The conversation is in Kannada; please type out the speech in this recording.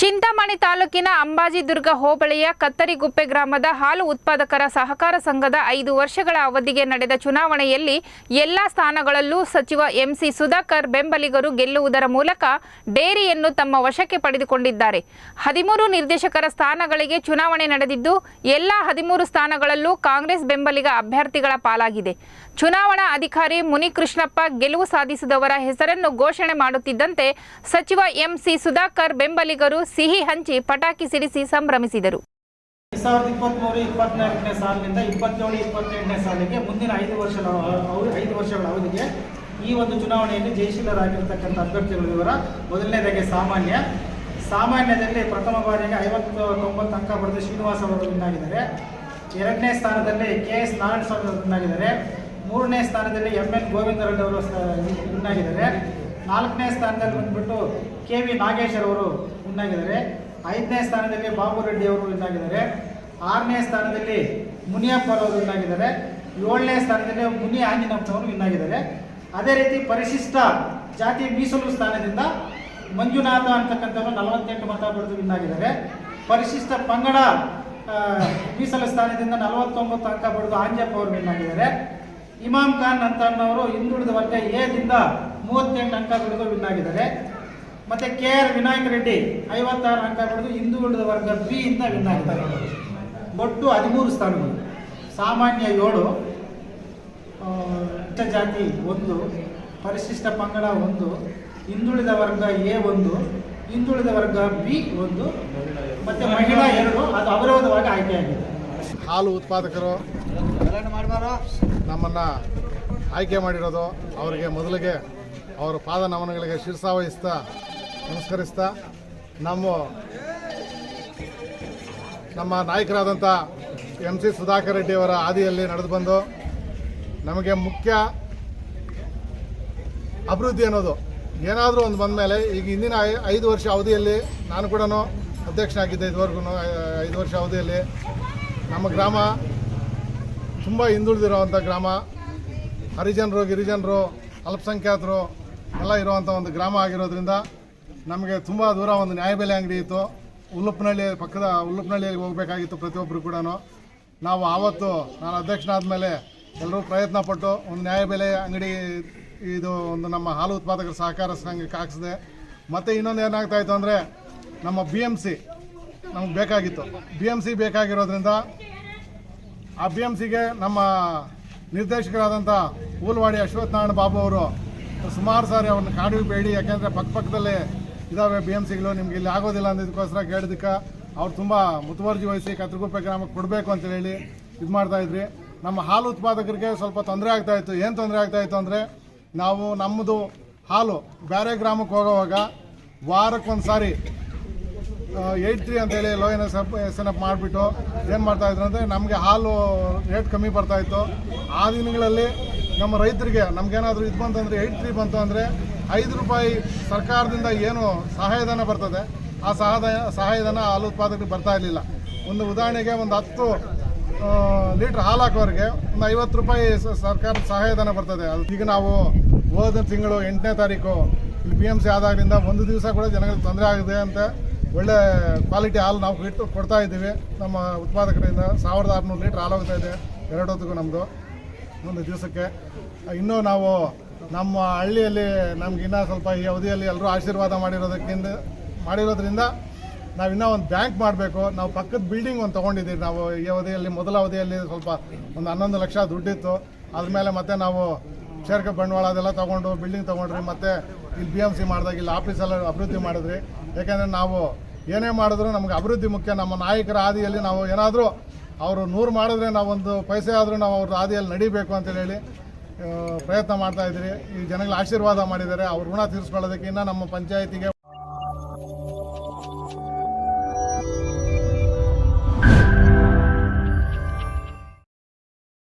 ಚಿಂತಾಮಣಿ ತಾಲೂಕಿನ ಅಂಬಾಜಿದುರ್ಗ ಹೋಬಳಿಯ ಕತ್ತರಿಗುಪ್ಪೆ ಗ್ರಾಮದ ಹಾಲು ಉತ್ಪಾದಕರ ಸಹಕಾರ ಸಂಘದ ಐದು ವರ್ಷಗಳ ಅವಧಿಗೆ ನಡೆದ ಚುನಾವಣೆಯಲ್ಲಿ ಎಲ್ಲಾ ಸ್ಥಾನಗಳಲ್ಲೂ ಸಚಿವ ಎಂಸಿ ಸುಧಾಕರ್ ಬೆಂಬಲಿಗರು ಗೆಲ್ಲುವುದರ ಮೂಲಕ ಡೇರಿಯನ್ನು ತಮ್ಮ ವಶಕ್ಕೆ ಪಡೆದುಕೊಂಡಿದ್ದಾರೆ. ಹದಿಮೂರು ನಿರ್ದೇಶಕರ ಸ್ಥಾನಗಳಿಗೆ ಚುನಾವಣೆ ನಡೆದಿದ್ದು, ಎಲ್ಲಾ ಹದಿಮೂರು ಸ್ಥಾನಗಳಲ್ಲೂ ಕಾಂಗ್ರೆಸ್ ಬೆಂಬಲಿಗ ಅಭ್ಯರ್ಥಿಗಳ ಪಾಲಾಗಿದೆ. ಚುನಾವಣಾ ಅಧಿಕಾರಿ ಮುನಿಕೃಷ್ಣಪ್ಪ ಗೆಲುವು ಸಾಧಿಸಿದವರ ಹೆಸರನ್ನು ಘೋಷಣೆ ಮಾಡುತ್ತಿದ್ದಂತೆ ಸಚಿವ ಎಂಸಿ ಸುಧಾಕರ್ ಬೆಂಬಲಿಗರು ಸಿಹಿ ಹಂಚಿ ಪಟಾಕಿ ಸಿಡಿಸಿ ಸಂಭ್ರಮಿಸಿದರು. ಎರಡ್ ಸಾವಿರದ ಇಪ್ಪತ್ತ್ಮೂರು ಇಪ್ಪತ್ನಾಲ್ಕನೇ ಸಾಲಿನಿಂದ ಇಪ್ಪತ್ತೇಳು, ಇಪ್ಪತ್ತೆಂಟನೇ ಸಾಲಿಗೆ ಮುಂದಿನ ಐದು ವರ್ಷಗಳ ಐದು ವರ್ಷಗಳ ಅವಧಿಗೆ ಈ ಒಂದು ಚುನಾವಣೆಯಲ್ಲಿ ಜಯಶೀಲರಾಗಿರ್ತಕ್ಕಂಥ ಅಭ್ಯರ್ಥಿಗಳ ವಿವರ ಮೊದಲನೇದಾಗಿ ಸಾಮಾನ್ಯ. ಸಾಮಾನ್ಯದಲ್ಲಿ ಪ್ರಥಮ ಬಾರಿಗೆ ಐವತ್ತು ತೊಂಬತ್ತು ಅಂಕ ಪಡೆದ ಶ್ರೀನಿವಾಸ್ ಅವರು ವಿನ್ನಾಗಿದ್ದಾರೆ ಎರಡನೇ ಸ್ಥಾನದಲ್ಲಿ ಕೆ ಎಸ್ ನಾರಾಯಣ ಸ್ವಾಮಿ ಅವರು ವಿನ್ ಮೂರನೇ ಸ್ಥಾನದಲ್ಲಿ ಎಂ ಎನ್ ಗೋವಿಂದರೆಡ್ಡಿ ಅವರು ವಿನ್ ಆಗಿದ್ದಾರೆ ನಾಲ್ಕನೇ ಸ್ಥಾನದಲ್ಲಿ ಬಂದ್ಬಿಟ್ಟು ಕೆ ವಿ ನಾಗೇಶ್ ಅವರು ಮುನ್ನಾಗಿದ್ದಾರೆ ಐದನೇ ಸ್ಥಾನದಲ್ಲಿ ಬಾಬು ರೆಡ್ಡಿ ಅವರು ವಿನ್ ಆಗಿದ್ದಾರೆ ಆರನೇ ಸ್ಥಾನದಲ್ಲಿ ಮುನಿಯಪ್ಪ ಅವರು ವಿನ್ ಆಗಿದ್ದಾರೆ ಏಳನೇ ಸ್ಥಾನದಲ್ಲಿ ಮುನಿ ಆಂಜನಪ್ಪನವರು ವಿನ್ನಾಗಿದ್ದಾರೆ ಅದೇ ರೀತಿ ಪರಿಶಿಷ್ಟ ಜಾತಿ ಮೀಸಲು ಸ್ಥಾನದಿಂದ ಮಂಜುನಾಥ ಅಂತಕ್ಕಂಥವ್ರು ನಲವತ್ತೆಂಟು ಮತ ಪಡೆದು ವಿನ್ನಾಗಿದ್ದಾರೆ ಪರಿಶಿಷ್ಟ ಪಂಗಡ ಮೀಸಲು ಸ್ಥಾನದಿಂದ ನಲವತ್ತೊಂಬತ್ತು ಅಂಕ ಪಡೆದು ಆಂಜಪ್ಪ ಅವರು ವಿನ್ ಆಗಿದ್ದಾರೆ ಇಮಾಮ್ ಖಾನ್ ಅಂತ ಅನ್ನೋರು ಹಿಂದುಳಿದ ವರ್ಗ ಎದಿಂದ ಮೂವತ್ತೆಂಟು ಅಂಕ ಪಡೆದು ವಿನ್ ಆಗಿದ್ದಾರೆ ಮತ್ತೆ ಕೆ ಆರ್ ವಿನಾಯಕ ರೆಡ್ಡಿ ಐವತ್ತಾರು ಅಂಕ ಪಡೆದು ಹಿಂದುಳಿದ ವರ್ಗ ಬಿ ಇಂದ ವಿನ್ ಆಗಿದ್ದಾರೆ ಒಟ್ಟು ಹದಿಮೂರು ಸ್ಥಾನಗಳು. ಸಾಮಾನ್ಯ ಏಳು ಉಚ್ಚ ಜಾತಿ ಒಂದು ಪರಿಶಿಷ್ಟ ಪಂಗಡ ಒಂದು ಹಿಂದುಳಿದ ವರ್ಗ ಎ ಒಂದು ಹಿಂದುಳಿದ ವರ್ಗ ಬಿ ಒಂದು ಮತ್ತೆ ಮಹಿಳಾ ಎರಡು ಅದು ಅವಿರೋಧವಾಗಿ ಆಯ್ಕೆಯಾಗಿದೆ. ಹಾಲು ಉತ್ಪಾದಕರು ನಮ್ಮನ್ನು ಆಯ್ಕೆ ಮಾಡಿರೋದು ಅವರಿಗೆ ಮೊದಲಿಗೆ ಅವರ ಪಾದ ನಮನಗಳಿಗೆ ಶಿರಸಾವಹಿಸ್ತಾ ನಮಸ್ಕರಿಸ್ತಾ, ನಮ್ಮ ನಮ್ಮ ನಾಯಕರಾದಂಥ ಎಂ ಸಿ ಸುಧಾಕರ್ ರೆಡ್ಡಿಯವರ ಹಾದಿಯಲ್ಲಿ ನಡೆದು ಬಂದು ನಮಗೆ ಮುಖ್ಯ ಅಭಿವೃದ್ಧಿ ಅನ್ನೋದು. ಏನಾದರೂ ಒಂದು ಬಂದ ಮೇಲೆ ಈಗ ಹಿಂದಿನ ಐದು ವರ್ಷ ಅವಧಿಯಲ್ಲಿ ನಾನು ಕೂಡ ಅಧ್ಯಕ್ಷನಾಗಿದ್ದೆ ಇದುವರೆಗೂ ಐದು ವರ್ಷ ಅವಧಿಯಲ್ಲಿ. ನಮ್ಮ ಗ್ರಾಮ ತುಂಬ ಹಿಂದುಳಿದಿರೋವಂಥ ಗ್ರಾಮ. ಹರಿಜನರು, ಗಿರಿಜನರು, ಅಲ್ಪಸಂಖ್ಯಾತರು ಎಲ್ಲ ಇರುವಂಥ ಒಂದು ಗ್ರಾಮ ಆಗಿರೋದ್ರಿಂದ ನಮಗೆ ತುಂಬ ದೂರ ಒಂದು ನ್ಯಾಯಬೆಲೆ ಅಂಗಡಿ ಇತ್ತು. ಉಲ್ಲಪ್ಪನಹಳ್ಳಿ ಪಕ್ಕದ ಉಲ್ಲಪ್ಪನಹಳ್ಳಿಯಲ್ಲಿ ಹೋಗಬೇಕಾಗಿತ್ತು ಪ್ರತಿಯೊಬ್ಬರು ಕೂಡ ನಾವು ಆವತ್ತು ನಾನು ಅಧ್ಯಕ್ಷನಾದ ಮೇಲೆ ಎಲ್ಲರೂ ಪ್ರಯತ್ನ ಪಟ್ಟು ಒಂದು ನ್ಯಾಯಬೆಲೆ ಅಂಗಡಿ ಇದು ಒಂದು ನಮ್ಮ ಹಾಲು ಉತ್ಪಾದಕರ ಸಹಕಾರ ಸಂಘಕ್ಕೆ ಹಾಕಿಸಿದೆ. ಮತ್ತು ಇನ್ನೊಂದು ಏನಾಗ್ತಾಯಿತ್ತು ಅಂದರೆ ನಮ್ಮ ಬಿ ಎಂ ಸಿ ನಮ್ಗೆ ಬೇಕಾಗಿತ್ತು. ಬಿ ಎಂ ಸಿ ಬೇಕಾಗಿರೋದ್ರಿಂದ ಆ ಬಿ ಎಂ ಸಿಗೆ ನಮ್ಮ ನಿರ್ದೇಶಕರಾದಂಥ ಊಲ್ವಾಡಿ ಅಶ್ವತ್ಥನಾರಾಯಣ ಬಾಬು ಅವರು ಸುಮಾರು ಸಾರಿ ಅವ್ರನ್ನ ಬೇಡಿ, ಯಾಕೆಂದರೆ ಪಕ್ಕಪಕ್ಕದಲ್ಲೇ ಇದ್ದಾವೆ ಬಿ ಎಂ ಸಿಗಳು ನಿಮ್ಗೆ ಇಲ್ಲಿ ಆಗೋದಿಲ್ಲ ಅಂದಿದ್ದಕ್ಕೋಸ್ಕರ ಕೇಳಿದಕ್ಕೆ ಅವ್ರು ತುಂಬ ಮುತುವರ್ಜಿ ವಹಿಸಿ ಕತ್ರಗುಪ್ಪೆ ಗ್ರಾಮಕ್ಕೆ ಕೊಡಬೇಕು ಅಂತ ಹೇಳಿ ಇದು ಮಾಡ್ತಾಯಿದ್ರಿ ನಮ್ಮ ಹಾಲು ಉತ್ಪಾದಕರಿಗೆ ಸ್ವಲ್ಪ ತೊಂದರೆ ಆಗ್ತಾಯಿತ್ತು ಏನು ತೊಂದರೆ ಆಗ್ತಾಯಿತ್ತು ಅಂದರೆ ನಾವು ನಮ್ಮದು ಹಾಲು ಬೇರೆ ಗ್ರಾಮಕ್ಕೆ ಹೋಗೋವಾಗ ವಾರಕ್ಕೊಂದು ಸಾರಿ ಏಯ್ಟ್ ತ್ರೀ ಅಂತೇಳಿ low N S F S N F ಮಾಡಿಬಿಟ್ಟು ಏನು ಮಾಡ್ತಾಯಿದ್ರು ಅಂದರೆ ನಮಗೆ ಹಾಲು ರೇಟ್ ಕಮ್ಮಿ ಬರ್ತಾಯಿತ್ತು ಆ ದಿನಗಳಲ್ಲಿ ನಮ್ಮ ರೈತರಿಗೆ ನಮಗೇನಾದರೂ ಇದು ಬಂತಂದರೆ ಏಯ್ಟ್ ತ್ರೀ ಬಂತು ಅಂದರೆ ಐದು ರೂಪಾಯಿ ಸರ್ಕಾರದಿಂದ ಏನು ಸಹಾಯಧನ ಬರ್ತದೆ. ಆ ಸಹಾಯ, ಸಹಾಯಧನ ಹಾಲು ಉತ್ಪಾದಕರಿಗೆ ಬರ್ತಾ ಇರಲಿಲ್ಲ. ಒಂದು ಉದಾಹರಣೆಗೆ ಒಂದು ಹತ್ತು ಲೀಟ್ರ್ ಹಾಲು ಹಾಕೋರಿಗೆ ಒಂದು ಐವತ್ತು ರೂಪಾಯಿ ಸರ್ಕಾರ ಸರ್ಕಾರದ ಸಹಾಯಧನ ಬರ್ತದೆ. ಅದು ಈಗ ನಾವು ಹೋದ ತಿಂಗಳು ಎಂಟನೇ ತಾರೀಕು ಇಲ್ಲಿ ಬಿ ಎಂ ಸಿ ಆದಾಗಲಿಂದ ಒಂದು ದಿವಸ ಕೂಡ ಜನಗಳಿಗೆ ತೊಂದರೆ ಆಗಿದೆ ಅಂತ ಒಳ್ಳೆ ಕ್ವಾಲಿಟಿ ಹಾಲು ನಾವು ಇಟ್ಟು ಕೊಡ್ತಾ ಇದ್ದೀವಿ. ನಮ್ಮ ಉತ್ಪಾದಕರಿಂದ ಸಾವಿರದ ಆರುನೂರು ಲೀಟ್ರ್ ಹಾಲು ಹೋಗ್ತಾ ಇದೆ. ಎರಡು ಹೊತ್ತಿಗೂ ನಮ್ಮದು ಒಂದು ದಿವಸಕ್ಕೆ. ಇನ್ನೂ ನಾವು ನಮ್ಮ ಹಳ್ಳಿಯಲ್ಲಿ ನಮ್ಗೆ ಇನ್ನೂ ಸ್ವಲ್ಪ ಈ ಅವಧಿಯಲ್ಲಿ ಎಲ್ಲರೂ ಆಶೀರ್ವಾದ ಮಾಡಿರೋದಕ್ಕಿಂತ ಮಾಡಿರೋದ್ರಿಂದ ನಾವು ಇನ್ನೂ ಒಂದು ಬ್ಯಾಂಕ್ ಮಾಡಬೇಕು. ನಾವು ಪಕ್ಕದ ಬಿಲ್ಡಿಂಗ್ ಒಂದು ತೊಗೊಂಡಿದ್ದೀವಿ. ನಾವು ಈ ಅವಧಿಯಲ್ಲಿ, ಮೊದಲ ಅವಧಿಯಲ್ಲಿ ಸ್ವಲ್ಪ ಒಂದು ಹನ್ನೊಂದು ಲಕ್ಷ ದುಡ್ಡಿತ್ತು. ಅದ್ರ ಮೇಲೆ ಮತ್ತೆ ನಾವು ಶೇರ್ಕ ಬಂಡವಾಳ ಅದೆಲ್ಲ ತೊಗೊಂಡು ಬಿಲ್ಡಿಂಗ್ ತೊಗೊಂಡ್ರಿ ಮತ್ತೆ ಇಲ್ಲಿ ಬಿ ಎಂ ಸಿ ಮಾಡಿದಾಗ ಇಲ್ಲಿ ಆಫೀಸೆಲ್ಲ ಅಭಿವೃದ್ಧಿ ಮಾಡಿದ್ರಿ ಯಾಕೆಂದರೆ ನಾವು ಏನೇ ಮಾಡಿದ್ರು ನಮ್ಗೆ ಅಭಿವೃದ್ಧಿ ಮುಖ್ಯ. ನಮ್ಮ ನಾಯಕರ ಹಾದಿಯಲ್ಲಿ ನಾವು ಏನಾದರೂ ಅವರು ನೂರು ಮಾಡಿದ್ರೆ ನಾವೊಂದು ಪೈಸೆ ಆದರೂ ನಾವು ಅವ್ರ ಹಾದಿಯಲ್ಲಿ ನಡಿಬೇಕು ಅಂತೇಳಿ ಪ್ರಯತ್ನ ಮಾಡ್ತಾ ಇದ್ದೀರಿ. ಈ ಜನಗಳ ಆಶೀರ್ವಾದ ಮಾಡಿದ್ದಾರೆ. ಅವ್ರ ಋಣ ತೀರಿಸ್ಕೊಳ್ಳೋದಕ್ಕಿಂತ ನಮ್ಮ ಪಂಚಾಯತಿಗೆ